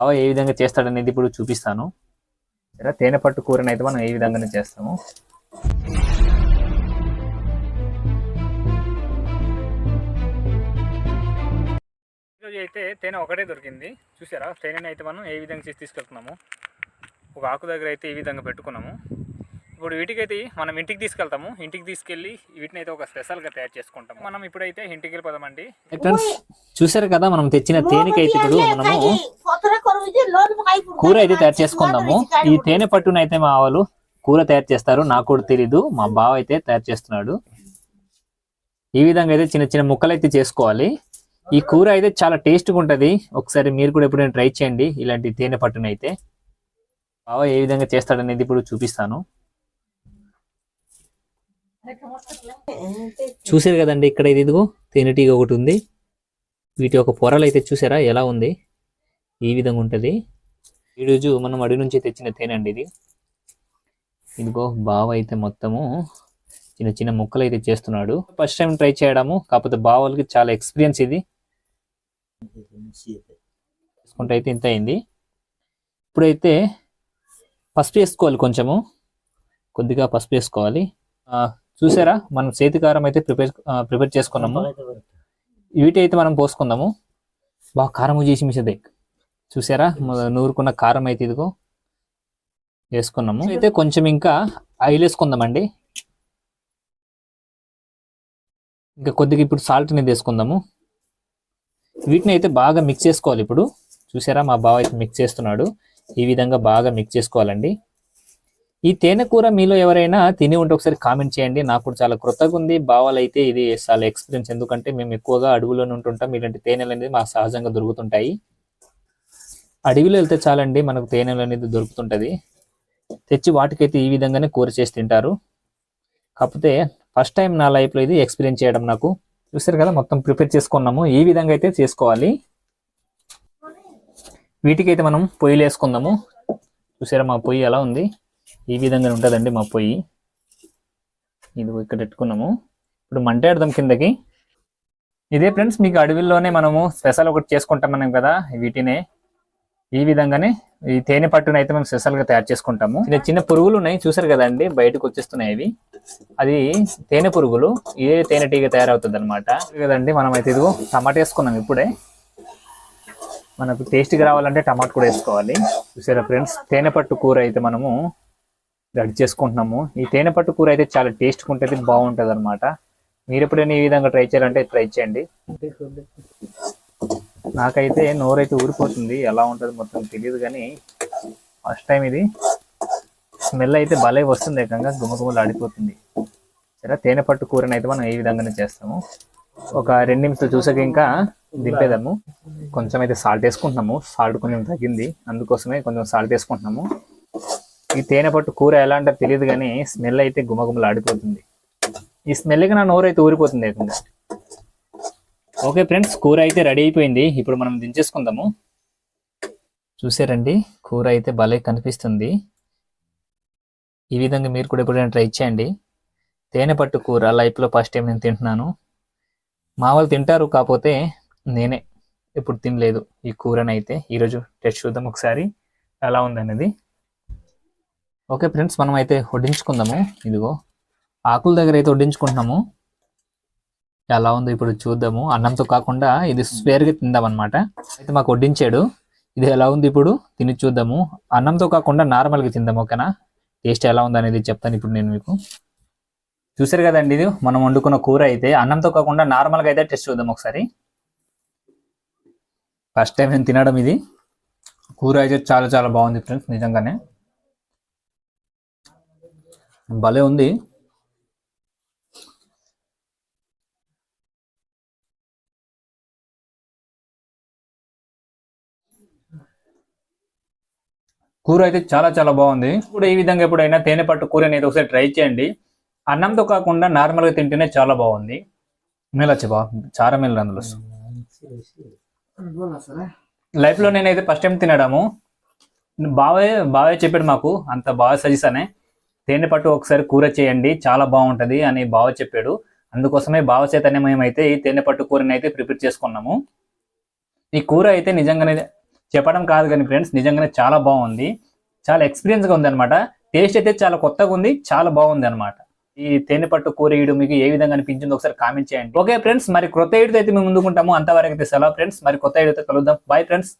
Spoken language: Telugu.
బావ ఏ విధంగా చేస్తాడనేది ఇప్పుడు చూపిస్తాను. సరే తేనె పట్టు కూరని అయితే మనం ఏ విధంగానే చేస్తాము. ఈరోజు అయితే తేనె ఒకటే దొరికింది. చూసారా? తేనెని అయితే మనం ఏ విధంగా చేసి తీసుకెళ్తున్నాము? ఒక ఆకు దగ్గర అయితే ఈ విధంగా పెట్టుకున్నాము. ఇప్పుడు వీటికైతే మనం ఇంటికి తీసుకెళ్తాము. ఇంటికి తీసుకెళ్ళి వీటిని అయితే ఒక స్పెషల్గా తయారు చేసుకుంటాము. మనం ఇప్పుడైతే ఇంటికి వెళ్ళిపోదామండి. ఫ్రెండ్స్ చూసారు కదా మనం తెచ్చిన తేనెకైతే ఇప్పుడు మనము కూర అయితే తయారు చేసుకుందాము. ఈ తేనె పట్టున అయితే మా వాళ్ళు కూర తయారు చేస్తారు. నాకు కూడా తెలీదు. మా బావ అయితే తయారు చేస్తున్నాడు. ఈ విధంగా అయితే చిన్న చిన్న ముక్కలు అయితే చేసుకోవాలి. ఈ కూర అయితే చాలా టేస్ట్గా ఉంటది. ఒకసారి మీరు కూడా ఎప్పుడైనా ట్రై చేయండి ఇలాంటి తేనె పట్టున అయితే బావ ఏ విధంగా చేస్తాడనేది ఇప్పుడు చూపిస్తాను. చూసారు కదండి ఇక్కడ ఇది ఇదిగో తేనెటీగ ఒకటి ఉంది. వీటి యొక్క పొరలు అయితే చూసారా ఎలా ఉంది? ఈ విధంగా ఉంటుంది. ఈరోజు మనం అడవి నుంచి తెచ్చిన తేనె అండి ఇది. ఇదిగో బావ అయితే మొత్తము చిన్న చిన్న ముక్కలు అయితే చేస్తున్నాడు. ఫస్ట్ టైం ట్రై చేయడము కాకపోతే బావలకి చాలా ఎక్స్పీరియన్స్ ఇది. చేసుకుంటే అయితే ఇంత అయింది. ఇప్పుడైతే పసుపు వేసుకోవాలి కొంచెము. కొద్దిగా పసుపు వేసుకోవాలి. చూసారా? మనం చేతికారం అయితే ప్రిపేర్ ప్రిపేర్ చేసుకున్నాము. వీటి అయితే మనం పోసుకుందాము. బాగా కారం చేసి మిసదే చూసారా? నూరుకున్న కారం అయితే ఇదిగో వేసుకున్నాము. అయితే కొంచెం ఇంకా ఆయిల్ వేసుకుందామండి. ఇంకా కొద్దిగా ఇప్పుడు సాల్ట్ అనేది వేసుకుందాము. వీటిని అయితే బాగా మిక్స్ చేసుకోవాలి ఇప్పుడు. చూసారా? మా బావ అయితే మిక్స్ చేస్తున్నాడు. ఈ విధంగా బాగా మిక్స్ చేసుకోవాలండి. ఈ తేనె కూర మీలో ఎవరైనా తిని ఉంటే ఒకసారి కామెంట్ చేయండి. నాకు కూడా చాలా కృతజ్ఞ ఉంది. భావాలైతే అయితే ఇది చాలా ఎక్స్పీరియన్స్ ఎందుకంటే మేము ఎక్కువగా అడవిలోనే ఉంటుంటాం. ఇలాంటి తేనెలు అనేది మాకు సహజంగా దొరుకుతుంటాయి. అడవిలో వెళ్తే చాలండి మనకు తేనెలు అనేది దొరుకుతుంటుంది. తెచ్చి వాటికైతే ఈ విధంగానే కూర చేసి తింటారు. కాకపోతే ఫస్ట్ టైం నా లైఫ్లో ఇది ఎక్స్పీరియన్స్ చేయడం నాకు. చూసారు కదా మొత్తం ప్రిపేర్ చేసుకున్నాము. ఈ విధంగా అయితే చేసుకోవాలి. వీటికైతే మనం పొయ్యిలు వేసుకుందాము చూసారా మా పొయ్యి ఎలా ఉంది? ఈ విధంగా ఉంటుందండి మా పొయ్యి. ఇది ఇక్కడ పెట్టుకున్నాము. ఇప్పుడు మంట పెడదాం కిందకి. ఇదే ఫ్రెండ్స్ మీకు అడవిలోనే మనము స్పెషల్ ఒకటి చేసుకుంటాం మనం కదా వీటినే. ఈ విధంగానే ఈ తేనె పట్టును అయితే మనం స్పెషల్గా తయారు చేసుకుంటాము. ఇది చిన్న పురుగులు ఉన్నాయి చూసారు కదండి బయటకు వచ్చేస్తున్నాయి అవి. అది తేనె పురుగులు ఇదే తేనెటీగ తయారవుతుంది అనమాట కదండి మనం అయితే ఇదిగో టమాటా వేసుకున్నాం ఇప్పుడే. మనకు టేస్ట్గా రావాలంటే టమాటా కూడా వేసుకోవాలి. చూసారా ఫ్రెండ్స్ తేనె పట్టు కూర అయితే మనము రెడీ చేసుకుంటున్నాము. ఈ తేనె పట్టు కూర అయితే చాలా టేస్ట్గా ఉంటుంది బాగుంటుంది అనమాట మీరు ఎప్పుడైనా ఈ విధంగా ట్రై చేయాలంటే ట్రై చేయండి. నాకైతే నోరైతే ఊరిపోతుంది ఎలా ఉంటుంది మొత్తం తెలియదు కానీ ఫస్ట్ టైం ఇది. స్మెల్ అయితే భలే వస్తుంది ఏకంగా గుమగుమలు ఆడిపోతుంది సరే తేనె పట్టు కూరని అయితే మనం ఏ విధంగానే చేస్తాము. ఒక రెండు నిమిషాలు చూసాక ఇంకా దింపేదాము కొంచెం అయితే సాల్ట్ వేసుకుంటున్నాము. సాల్ట్ కొంచెం తగ్గింది అందుకోసమే కొంచెం సాల్ట్ వేసుకుంటున్నాము. ఈ తేనె పట్టు కూర ఎలా అంటే తెలియదు కానీ స్మెల్ అయితే గుమగుమలు ఆడిపోతుంది. ఈ స్మెల్కి నా నోరు అయితే ఊరిపోతుంది ఏకంగా ఓకే ఫ్రెండ్స్ కూర అయితే రెడీ అయిపోయింది. ఇప్పుడు మనం దించేసుకుందాము చూసారండి కూర అయితే భలే కనిపిస్తుంది. ఈ విధంగా మీరు కూడా ఎప్పుడైనా ట్రై చేయండి. తేనె పట్టు కూర లైఫ్లో ఫస్ట్ టైం నేను తింటున్నాను. మా వాళ్ళు తింటారు కాకపోతే నేనే ఎప్పుడు తినలేదు ఈ కూరనైతే. అయితే ఈరోజు టెస్ట్ చూద్దాం ఒకసారి. ఎలా ఉందనేది. ఓకే ఫ్రెండ్స్ మనం అయితే వడ్డించుకుందాము. ఇదిగో ఆకుల దగ్గర అయితే వడ్డించుకుంటున్నాము. ఎలా ఉందో ఇప్పుడు చూద్దాము. అన్నంతో కాకుండా ఇది స్వేర్గా తిందాం అనమాట అయితే మాకు వడ్డించాడు. ఇది ఎలా ఉంది ఇప్పుడు? తిని చూద్దాము. అన్నంతో కాకుండా నార్మల్గా తిందాం ఓకేనా? టేస్ట్ ఎలా ఉంది అనేది చెప్తాను ఇప్పుడు నేను మీకు. చూసారు కదండి ఇది? మనం వండుకున్న కూర అయితే అన్నంతో కాకుండా నార్మల్గా అయితే టెస్ట్ చూద్దాం ఒకసారి. ఫస్ట్ టైం నేను తినడం ఇది. కూర అయితే చాలా చాలా బాగుంది ఫ్రెండ్స్ నిజంగానే. భలే ఉంది. కూర అయితే చాలా చాలా బాగుంది. ఇప్పుడు ఈ విధంగా ఎప్పుడైనా తేనె పట్టు కూర అనేది ఒకసారి ట్రై చేయండి. అన్నంతో కాకుండా నార్మల్గా తింటేనే చాలా బాగుంది. మేలొచ్చి బా చాలా మేలు అందులో. లైఫ్లో నేనైతే ఫస్ట్ టైం తినడము. బావే బావే చెప్పాడు మాకు అంత బాగా సజెస్ అనే తేనె పట్టు ఒకసారి కూర చేయండి చాలా బాగుంటది అని బావ చెప్పాడు. అందుకోసమే బావ చేతనే మేమైతే ఈ తేనె పట్టు కూరని అయితే ప్రిపేర్ చేసుకున్నాము. ఈ కూర అయితే నిజంగానే చెప్పడం కాదు కానీ ఫ్రెండ్స్ నిజంగానే చాలా బాగుంది. చాలా ఎక్స్పీరియన్స్గా ఉంది అనమాట టేస్ట్ అయితే చాలా కొత్తగా ఉంది చాలా బాగుంది అనమాట ఈ తేనె పట్టు కూర వేయడం మీకు ఏ విధంగా అనిపించిందో ఒకసారి కామెంట్ చేయండి. ఓకే ఫ్రెండ్స్ మరి కొత్త ఏడుతో అయితే మేము ముందుకుంటాము. అంతవరకు అయితే సెలవు ఫ్రెండ్స్ మరి కొత్త ఏడుతో కలుద్దాం. Bye friends.